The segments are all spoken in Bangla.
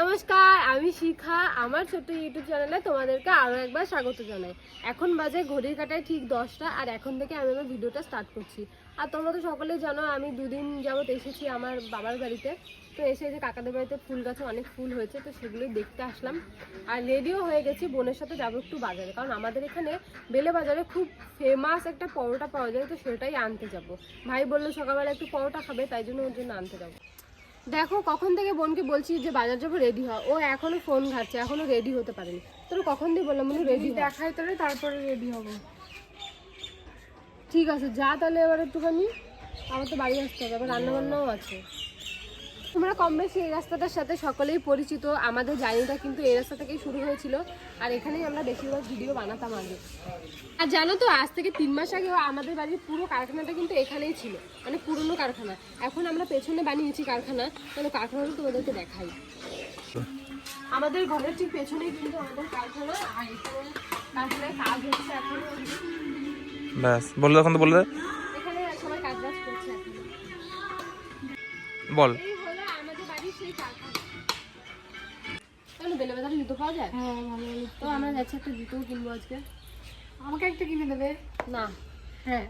নমস্কার, আমি শিখা, আমার ছোট্ট ইউটিউব চ্যানেলে তোমাদেরকে আরও একবার স্বাগত জানাই। এখন বাজে ঘড়ির কাটায় ঠিক দশটা, আর এখন থেকে আমি আমার ভিডিওটা স্টার্ট করছি। আর তোমরা তো সকলেই জানো, আমি দুদিন যাবত এসেছি আমার বাবার বাড়িতে। তো এসে যে কাকাদের বাড়িতে ফুল গাছে অনেক ফুল হয়েছে, তো সেগুলোই দেখতে আসলাম। আর রেডিও হয়ে গেছি, বোনের সাথে যাব একটু বাজারে, কারণ আমাদের এখানে বেলে বাজারে খুব ফেমাস একটা পরোটা পাওয়া যায়, তো সেটাই আনতে যাব। ভাই বলল, সকালবেলা একটু পরোটা খাবে, তাই জন্য ওর জন্য আনতে যাব। দেখো কখন থেকে বোনকে বলছি যে বাজার যাব রেডি হয় ও এখনও ফোন ঘাটছে এখনও রেডি হতে পারেনি। তোর কখন দিয়ে বললাম মানে রেডি দেখাই তোরে তারপরে রেডি হব। ঠিক আছে যা তাহলে এবার একটুখানি আমার তো বাড়ি আসতে হবে আবার রান্নাবান্নাও আছে। তোমরা কম বেশি এই রাস্তাটার সাথে সকলেই পরিচিত। আমাদের জার্নিটা কিন্তু এই রাস্তা থেকেই শুরু হয়েছিল। আর এখানেই আমরা বেশিরভাগ ভিডিও বানাতাম আগে। আর জানো তো আজ থেকে তিন মাস আগে আমাদের বাড়ির পুরো কারখানাটা কিন্তু এখানেই ছিল। মানে পুরনো কারখানা। এখন আমরা পেছনে বানিয়েছি কারখানা। তাহলে কারখানাটা তোমাদেরকে দেখাই। আমাদের ঘরের ঠিক পেছনেই কিন্তু আমাদের কারখানা। আর এখানে কারখানায় কাজ হচ্ছে এখন। ব্যাস বললে এখন তো বললে। এখানে সবাই কাজ বাজ করছে বল। জুতো পাওয়া যায়? হ্যাঁ ভালো ভালো তো আমরা যাচ্ছি একটা জুতো কিনবো আজকে। আমাকে একটা কিনে দেবে? না। হ্যাঁ।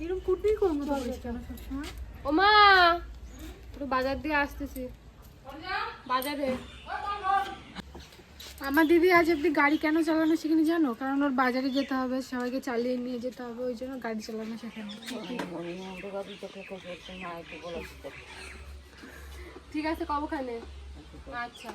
এরকম কুর্তি করব তো সবসময়? ও মা! একটু বাজার দিয়ে আসতেছি। বাজারে। আমার দিদি আজ অব্দি গাড়ি কেন চালানো শিখিনি জানো? কারণ ওর বাজারে যেতে হবে সবাইকে চালিয়ে নিয়ে যেতে হবে ওই জন্য গাড়ি চালানো শেখানো। ঠিক আছে কবখানে। আচ্ছা।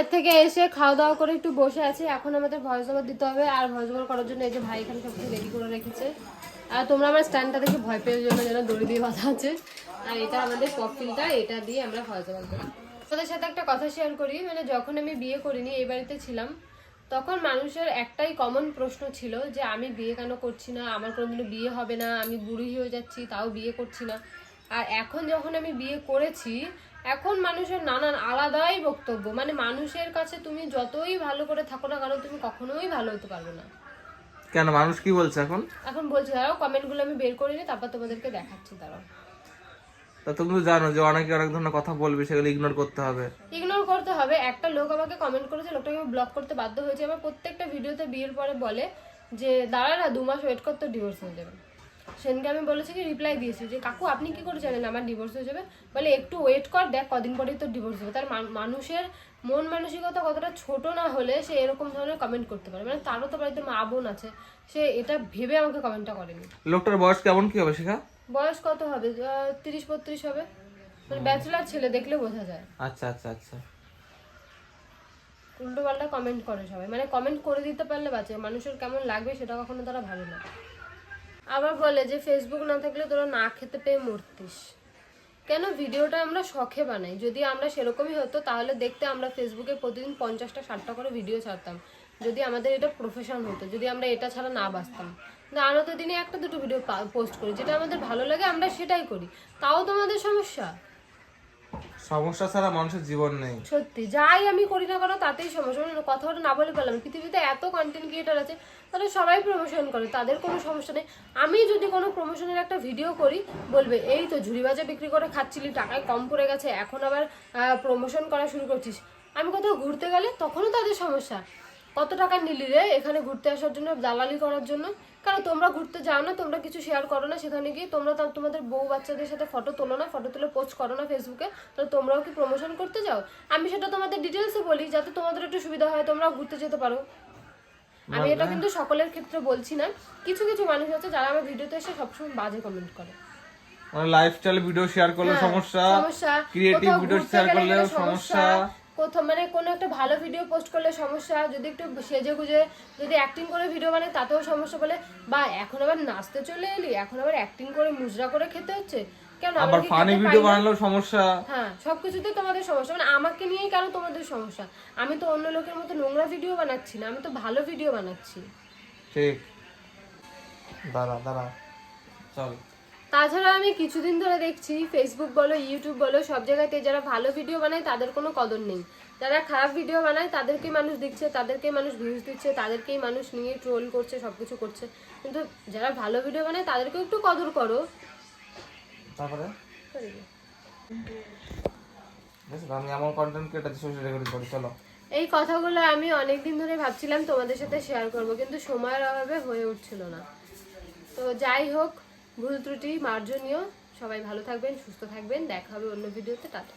বাজার থেকে এসে খাওয়া দাওয়া করে একটু বসে আছি। এখন আমাদের ভয়েস ওভার দিতে হবে আর ভয়েস ওভার করার জন্য এই যে ভাই এখানে সব কিছু রেডি করে রেখেছে। আর তোমরা আমার স্ট্যান্ডটা দেখে ভয় পেয়ে জন্য যেন দড়ি দিয়ে বাঁধা আছে। আর এটা আমাদের পকফিলটা এটা দিয়ে আমরা ভয়েস ওভার করি তোমাদের সাথে একটা কথা শেয়ার করি মানে যখন আমি বিয়ে করিনি এই বাড়িতে ছিলাম, তখন মানুষের একটাই কমন প্রশ্ন ছিল যে আমি বিয়ে কেন করছি না, আমার কোনোদিনও বিয়ে হবে না, আমি বুড়ি হয়ে যাচ্ছি, তাও বিয়ে করছি না। আর এখন যখন আমি বিয়ে করেছি এখন মানুষের নানান আলাদাই বক্তব্য। মানে মানুষের কাছে তুমি যতই ভালো করে থাকো না কারণ তুমি কখনোই ভালো হতে পারবে না। কেন? মানুষ কি বলছে এখন? এখন বলছি দাঁড়াও কমেন্টগুলো আমি বের করে নিই তারপর তোমাদেরকে দেখাচ্ছি দাঁড়াও। তা তুমি তো জানো যে অনেকে অনেক ধরনের কথা বলবে সেগুলো ইগনোর করতে হবে। ইগনোর করতে হবে। একটা লোক আমাকে কমেন্ট করেছে লোকটাকে আমি ব্লক করতে বাধ্য হয়েছে। আমার প্রত্যেকটা ভিডিওতে বিয়ের পরে বলে যে দাঁড়া না দু মাস ওয়েট করতে ডিভোর্স হয়ে যাবে। সেদিনকে আমি বলেছি কি রিপ্লাই দিয়েছি। যে কাকু আপনি কি করে জানেন আমার ডিভোর্স হয়ে যাবে? বলে একটু ওয়েট কর দেখ কদিন পরেই তো ডিভোর্স হবে। তার মানুষের মন মানসিকতা কতটা ছোট না হলে সে এরকম ধরনের কমেন্ট করতে পারে। মানে তারও তো বাড়িতে মা বোন আছে সে এটা ভেবে আমাকে কমেন্টটা করেনি। লোকটার বয়স কেমন কি হবে শেখা? বয়স কত হবে? তিরিশ বত্রিশ হবে। মানে ব্যাচেলার ছেলে দেখলে বোঝা যায়। আচ্ছা আচ্ছা আচ্ছা। উল্টো পাল্টা কমেন্ট করে সবাই। মানে কমেন্ট করে দিতে পারলে বাঁচে। মানুষের কেমন লাগবে সেটা কখনো তারা ভাবে না। আবার বলে যে ফেসবুক না থাকলে তোরা না খেতে পেয়ে মরতিস। কেন? ভিডিওটা আমরা শখে বানাই। যদি আমরা সেরকমই হতো, তাহলে দেখতে আমরা ফেসবুকে প্রতিদিন পঞ্চাশটা, ষাটটা করে ভিডিও ছাড়তাম। যদি আমাদের এটা প্রফেশন হতো, যদি আমরা এটা ছাড়া না বাঁচতাম। না তো দিনে একটা, দুটো ভিডিও পোস্ট করি। যেটা আমাদের ভালো লাগে, আমরা সেটাই করি। তাও তোমাদের সমস্যা? সমস্যা ছাড়া মানুষের জীবন নেই। সত্যি, যাই আমি করি না কেন তাতেই সমস্যা। কথাটা না বলে পেলাম। পৃথিবীতে এত কন্টেন্ট ক্রিয়েটার আছে, তাহলে সবাই প্রমোশন করে, তাদের কোনো সমস্যা নেই। আমি যদি কোনো প্রমোশনের একটা ভিডিও করি, বলবে, এই তো ঝুড়ি বাজা বিক্রি করে খাচ্ছিলি, টাকায় কম পড়ে গেছে, এখন আবার প্রমোশন করা শুরু করছিস। আমি কোথাও ঘুরতে গেলে তখনও তাদের সমস্যা। কত টাকা নিলি রে, এখানে ঘুরতে আসার জন্য, দালালি করার জন্য? কারণ তোমরা ঘুরতে যাও না তোমরা কিছু শেয়ার করো না সেখানে গিয়ে তোমরা তোমাদের বউ বাচ্চাদের সাথে ফটো তোলো না ফটো তুলে পোস্ট করো না ফেসবুকে তাহলে তোমরাও কি প্রমোশন করতে যাও? আমি সেটা তোমাদের ডিটেলসে বলি যাতে তোমাদের একটু সুবিধা হয় তোমরা ঘুরতে যেতে পারো। আমি এটা কিন্তু সকলের ক্ষেত্রে বলছি না। কিছু কিছু মানুষ আছে যারা আমার ভিডিওতে এসে সবসময় বাজে কমেন্ট করে। মানে লাইফস্টাইল ভিডিও শেয়ার করলে সমস্যা হ্যাঁ, সমস্যা ক্রিয়েটিভ ভিডিও শেয়ার করলে সমস্যা। কোথাও মানে কোনো একটা ভালো ভিডিও পোস্ট করলে সমস্যা যদি একটু সেজে গুজে যদি অ্যাক্টিং করে ভিডিও বানায় তাতেও সমস্যা বলে বা এখন আবার নাচতে চলে এলি এখন আবার অ্যাক্টিং করে মুজরা করে খেতে হচ্ছে কেন? আবার ফানি ভিডিও বানালেও সমস্যা। হ্যাঁ সবকিছুতে তোমাদের সমস্যা মানে আমাকে নিয়েই কেন তোমাদের সমস্যা? আমি তো অন্য লোকের মতো নোংরা ভিডিও বানাচ্ছি না আমি তো ভালো ভিডিও বানাচ্ছি। ঠিক। দাঁড়া দাঁড়া। চল। তাছাড়া আমি কিছুদিন ধরে দেখছি ফেসবুক বলো ইউটিউব বলো সব জায়গাতে যারা ভালো ভিডিও বানায় তাদের কোনো কদর নেই। যারা খারাপ ভিডিও বানায় তাদেরকেই মানুষ দেখছে তাদেরকেই মানুষ ভিউজ দিচ্ছে তাদেরকেই মানুষ নিয়ে ট্রোল করছে সব কিছু করছে। কিন্তু যারা ভালো ভিডিও বানায় তাদেরকেও একটু কদর করো। তারপরে? আমি এমন কন্টেন্ট ক্রিয়েটার সোশ্যাল রেকর্ডিং করি চলো। এই কথাগুলো আমি অনেক দিন ধরে ভাবছিলাম তোমাদের সাথে শেয়ার করব কিন্তু সময়ের অভাবে হয়ে উঠছিল না। তো যাই হোক ভুল ত্রুটি মার্জনীয়। সবাই ভালো থাকবেন সুস্থ থাকবেন। দেখা হবে অন্য ভিডিওতে। টাটা।